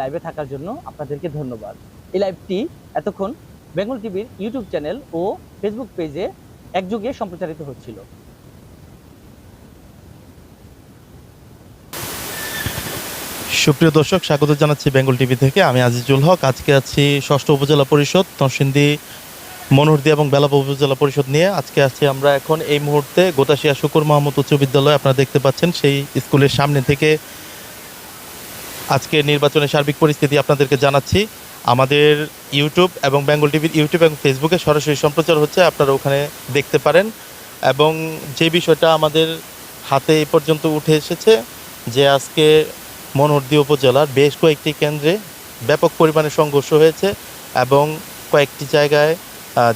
লাইভে থাকার জন্য আপনাদেরকে ধন্যবাদ। এই লাইভটি এতক্ষণ বেঙ্গল টিভির ইউটিউব চ্যানেল ও ফেসবুক পেজে একযোগে সম্প্রচারিত হচ্ছিল। সুপ্রিয় দর্শক, স্বাগত জানাচ্ছি বেঙ্গল টিভি থেকে। আমি আজিজুল হক। আজকে আছি ষষ্ঠ উপজেলা পরিষদ নরসিংদী মনোহরদী এবং বেলাপ উপজেলা পরিষদ নিয়ে। আজকে আছি আমরা এখন এই মুহূর্তে গোতাশিয়া শুকুর মাহমুদ উচ্চ বিদ্যালয়। আপনারা দেখতে পাচ্ছেন সেই স্কুলের সামনে থেকে আজকে নির্বাচনের সার্বিক পরিস্থিতি আপনাদেরকে জানাচ্ছি। আমাদের ইউটিউব এবং বেঙ্গল টিভির ইউটিউব এবং ফেসবুকে সরাসরি সম্প্রচার হচ্ছে, আপনারা ওখানে দেখতে পারেন। এবং যে বিষয়টা আমাদের হাতে এ পর্যন্ত উঠে এসেছে যে আজকে মনোহরদী উপজেলার বেশ কয়েকটি কেন্দ্রে ব্যাপক পরিমাণে সংঘর্ষ হয়েছে এবং কয়েকটি জায়গায়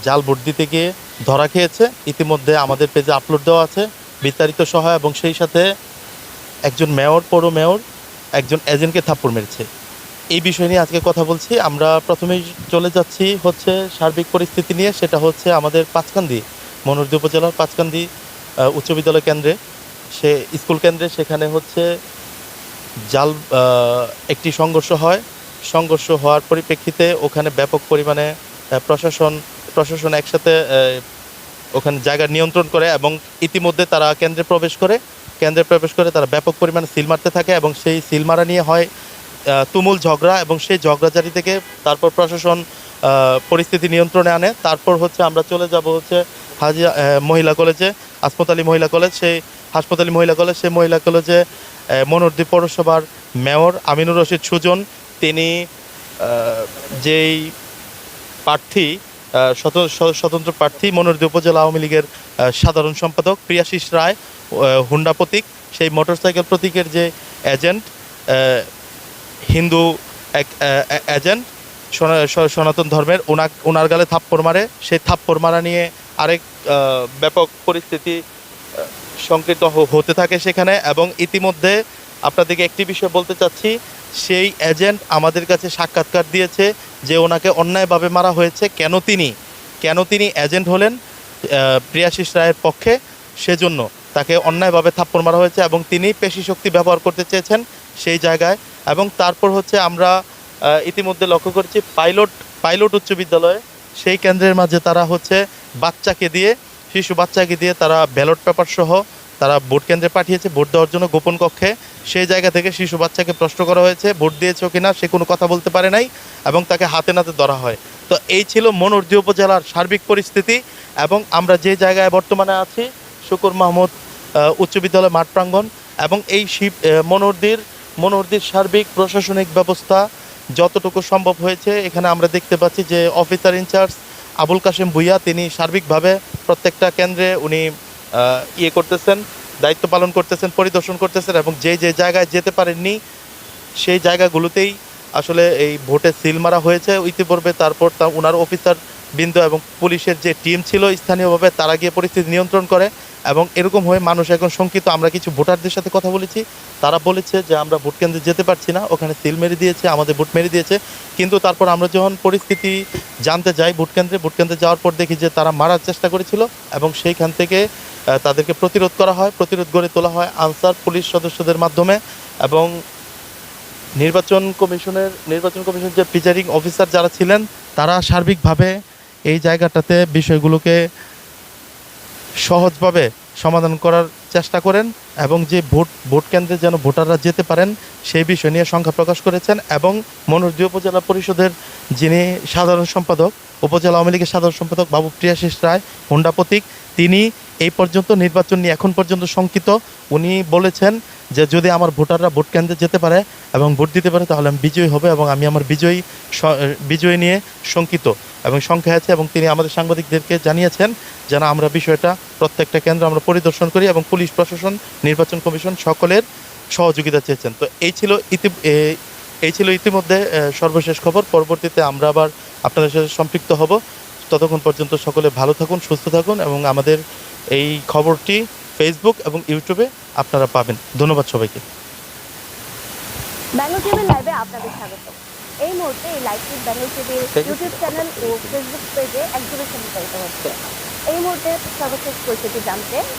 জাল ভোট দিতে গিয়ে ধরা খেয়েছে। ইতিমধ্যে আমাদের পেজে আপলোড দেওয়া আছে বিস্তারিত সহায় এবং সেই সাথে একজন মেয়র, পৌর মেয়র একজন এজেন্টকে থাপ্পড় মেরেছে। এই বিষয় নিয়ে আজকে কথা বলছি। আমরা প্রথমেই চলে যাচ্ছি হচ্ছে সার্বিক পরিস্থিতি নিয়ে। সেটা হচ্ছে আমাদের পাঁচকান্দি মনোহরদী উপজেলার পাঁচকান্দি উচ্চ বিদ্যালয় কেন্দ্রে। সে স্কুল কেন্দ্রে সেখানে হচ্ছে জাল একটি সংঘর্ষ হয়। সংঘর্ষ হওয়ার পরিপ্রেক্ষিতে ওখানে ব্যাপক পরিমাণে প্রশাসন প্রশাসন একসাথে ওখানে জায়গা নিয়ন্ত্রণ করে এবং ইতিমধ্যে তারা কেন্দ্রে প্রবেশ করে। কেন্দ্রে প্রবেশ করে তারা ব্যাপক পরিমাণে সিল মারতে থাকে এবং সেই সিল মারা নিয়ে হয় তুমুল ঝগড়া এবং সেই ঝগড়াঝারি থেকে তারপর প্রশাসন পরিস্থিতি নিয়ন্ত্রণে আনে। তারপর হচ্ছে আমরা চলে যাব হচ্ছে আহ, মহিলা কলেজে হাসপাতালি মহিলা কলেজ। সেই হাসপাতালি মহিলা কলেজ সেই মহিলা কলেজে মনোহরদী পৌরসভার মেয়র আমিনুর রশিদ সুজন। তিনি যেই প্রার্থী স্বতন্ত্র প্রার্থী মনোহরদী উপজেলা আওয়ামী লীগের সাধারণ সম্পাদক প্রিয়াশিস রায় হুন্ডা প্রতীক। সেই মোটরসাইকেল প্রতীকের যে এজেন্ট হিন্দু এক এজেন্ট, সনা- সনাতন ধর্মের ওনার ওনার গালে থাপ্পড় মারে। সেই থাপ্পড় মারা নিয়ে আরেক ব্যাপক পরিস্থিতি সংকৃত হতে থাকে সেখানে। এবং ইতিমধ্যে আপনাদেরকে একটি বিষয় বলতে চাচ্ছি সেই এজেন্ট আমাদের কাছে সাক্ষাৎকার দিয়েছে যে ওনাকে অন্যায়ভাবে মারা হয়েছে। কেন তিনি? কেন তিনি এজেন্ট হলেন প্রিয়াশিস রায়ের পক্ষে? সেজন্য তাকে অন্যায়ভাবে থাপ্পড় মারা হয়েছে এবং তিনি পেশি শক্তি ব্যবহার করতে চেয়েছেন সেই জায়গায়। এবং তারপর হচ্ছে আমরা ইতিমধ্যে লক্ষ্য করছি পাইলট পাইলট উচ্চ বিদ্যালয়ে সেই কেন্দ্রের মাঝে তারা হচ্ছে বাচ্চাকে দিয়ে, শিশু বাচ্চাকে দিয়ে তারা ব্যালট পেপার সহ তারা ভোট কেন্দ্রে পাঠিয়েছে ভোট দেওয়ার জন্য গোপন কক্ষে। সেই জায়গা থেকে শিশু বাচ্চাকে প্রশ্ন করা হয়েছে ভোট দিয়েছ কিনা সে কোনো কথা বলতে পারে নাই এবং তাকে হাতে নাতে ধরা হয়। তো এই ছিল মনোহরদী উপজেলার সার্বিক পরিস্থিতি এবং আমরা যে জায়গায় বর্তমানে আছি শুকুর মাহমুদ উচ্চ বিদ্যালয় মাঠ প্রাঙ্গণ এবং এই শিব আহ, মনোহরদীর মনোহরদীর সার্বিক প্রশাসনিক ব্যবস্থা যতটুকু সম্ভব হয়েছে এখানে আমরা দেখতে পাচ্ছি যে officer in charge Abul Kashem Bhuiya তিনি সার্বিকভাবে প্রত্যেকটা কেন্দ্রে উনি ইয়ে করতেছেন, দায়িত্ব পালন করতেছেন, পরিদর্শন করতেছেন এবং যে যে জায়গায় যেতে পারেননি, সেই জায়গাগুলোতেই আসলে এই ভোটে সিল মারা হয়েছে। ইতিপূর্বে তারপর তা ওনার অফিসার বৃন্দ এবং পুলিশের যে টিম ছিল স্থানীয়ভাবে, তারা গিয়ে পরিস্থিতি নিয়ন্ত্রণ করে এবং এরকম হয়ে মানুষ এখন শঙ্কিত। আমরা কিছু ভোটারদের সাথে কথা বলেছি। তারা বলেছে যে, আমরা ভোট কেন্দ্রে যেতে পারছি না। ওখানে সিল মেরে দিয়েছে, আমাদের ভোট মেরে দিয়েছে। কিন্তু তারপর আমরা যখন পরিস্থিতি জানতে যাই ভোট কেন্দ্রে ভোট কেন্দ্রে যাওয়ার পর দেখি যে, তারা মারার চেষ্টা করেছিল এবং সেইখান থেকে তাদেরকে প্রতিরোধ করা হয়, প্রতিরোধ গড়ে তোলা হয় আনসার পুলিশ সদস্যদের মাধ্যমে এবং নির্বাচন কমিশনের নির্বাচন কমিশনের যে প্রিজাইডিং অফিসার যারা ছিলেন, তারা সার্বিকভাবে এই জায়গাটাতে বিষয়গুলোকে সহজভাবে সমাধান করার চেষ্টা করেন এবং যে ভোট ভোট কেন্দ্রে যেন ভোটাররা যেতে পারেন, সেই বিষয় নিয়ে সংখ্যা প্রকাশ করেছেন এবং মনোরজি উপজেলা পরিষদের যিনি সাধারণ সম্পাদক, উপজেলা আওয়ামী লীগের সাধারণ সম্পাদক বাবু প্রিয়াশিস রায়, হোন্ডা প্রতীক, তিনি এই পর্যন্ত নির্বাচন নিয়ে এখন পর্যন্ত শঙ্কিত। উনি বলেছেন যে যদি আমার ভোটাররা ভোট কেন্দ্রে যেতে পারে এবং ভোট দিতে পারে, তাহলে আমি বিজয়ী হবে এবং আমি আমার বিজয়ী বিজয় নিয়ে শঙ্কিত এবং সংখ্যা আছে এবং তিনি আমাদের সাংবাদিকদেরকে জানিয়েছেন যেন আমরা বিষয়টা প্রত্যেকটা কেন্দ্র আমরা পরিদর্শন করি এবং পুলিশ প্রশাসন, নির্বাচন কমিশন সকলের সহযোগিতা চেয়েছেন। তো এই ছিল ইতি এই ছিল ইতিমধ্যে সর্বশেষ খবর। পরবর্তীতে আমরা আবার আপনাদের সাথে সম্পৃক্ত হব। ততক্ষণ পর্যন্ত সকলে ভালো থাকুন, সুস্থ থাকুন এবং আমাদের এই খবরটি ফেসবুক এবং ইউটিউবে আপনারা পাবেন। ধন্যবাদ সবাইকে। ব্যাঙ্গল টিভির লাইভে আপনাদের স্বাগত। এই মুহূর্তে এই লাইভটি ব্যাঙ্গল টিভির ইউটিউব চ্যানেল ও ফেসবুক পেজে একযোগে সম্প্রচারিত হচ্ছে। এই মুহূর্তে সর্বশেষ পরিস্থিতি জানতে